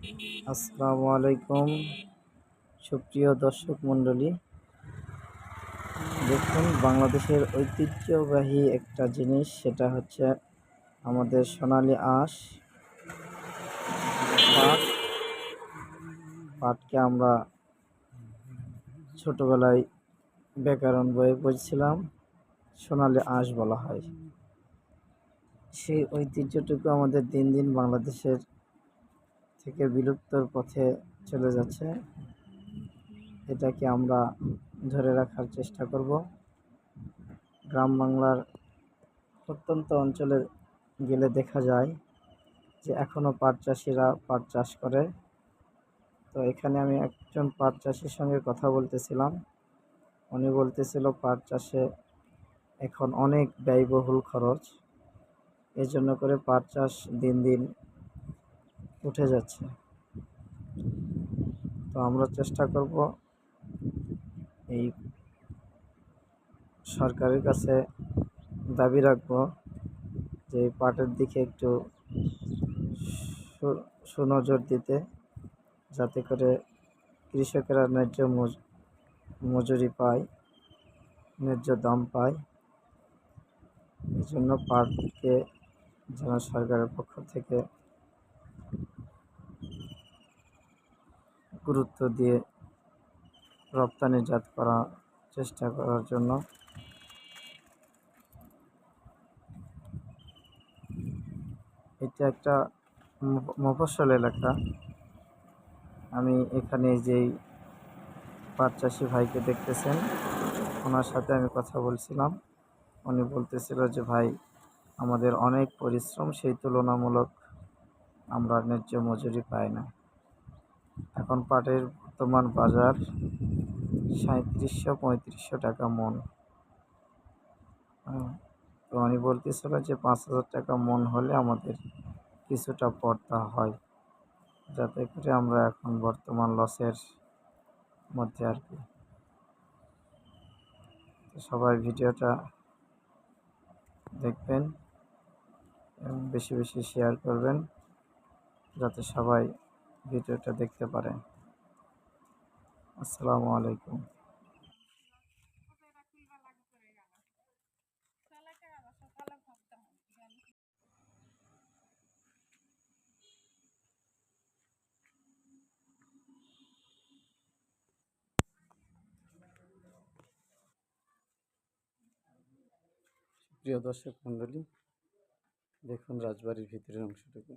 আসসালামু আলাইকুম। সুপ্রিয় দর্শক মণ্ডলী, দেখুন, বাংলাদেশের ঐতিহ্যবাহী একটা জিনিস, সেটা হচ্ছে আমাদের সোনালি আঁশ। পাট, পাটকে আমরা ছোটবেলায় ব্যাকরণ বইয়ে পড়ছিলাম সোনালি আঁশ বলা হয়। সেই ঐতিহ্যটুকু আমাদের দিন দিন বাংলাদেশের থেকে বিলুপ্তর পথে চলে যাচ্ছে। এটাকে আমরা ধরে রাখার চেষ্টা করব। গ্রাম বাংলার প্রত্যন্ত অঞ্চলে গেলে দেখা যায় যে এখনও পাট চাষিরা পাট চাষ করে। তো এখানে আমি একজন পাট চাষির সঙ্গে কথা বলতেছিলাম। উনি বলতেছিল পাট চাষে এখন অনেক ব্যয়বহুল খরচ। এজন্য করে পাট চাষ দিন দিন উঠে যাচ্ছে। তো আমরা চেষ্টা করব এই সরকারের কাছে দাবি রাখব যে পাটের দিকে একটু সুনজর দিতে যাতে করে কৃষকেরা ন্যায্য মজ- মজুরি পায়, ন্যায্য দাম পায়। এই জন্য পাটকে যেন সরকারের পক্ষ থেকে গুরুত্ব দিয়ে রপ্তানিজাত করার চেষ্টা করার জন্য এটা একটা মফ- মফস্বল এলাকা। আমি এখানে যেই পাট চাষি ভাইকে দেখতেছেন, ওনার সাথে আমি কথা বলছিলাম। উনি বলতেছিল যে, ভাই, আমাদের অনেক পরিশ্রম সেই তুলনামূলক আমরা ন্যায্য মজুরি পাই না। এখন পাটের বর্তমান বাজার সাঁত্রিশশো পঁয়ত্রিশশো টাকা মন। হ্যাঁ, তো উনি বলতেছিল যে পাঁচ হাজার টাকা মন হলে আমাদের কিছুটা পর্দা হয় যাতে করে আমরা এখন বর্তমান লসের মধ্যে আর কি। সবাই ভিডিওটা দেখবেন এবং বেশি বেশি শেয়ার করবেন। যাতে সবাই ভিডিওটা দেখতে পারে। আসসালামু আলাইকুম। প্রিয় দর্শক মণ্ডলী দেখুন রাজবাড়ির ভিতরের অংশটুকু।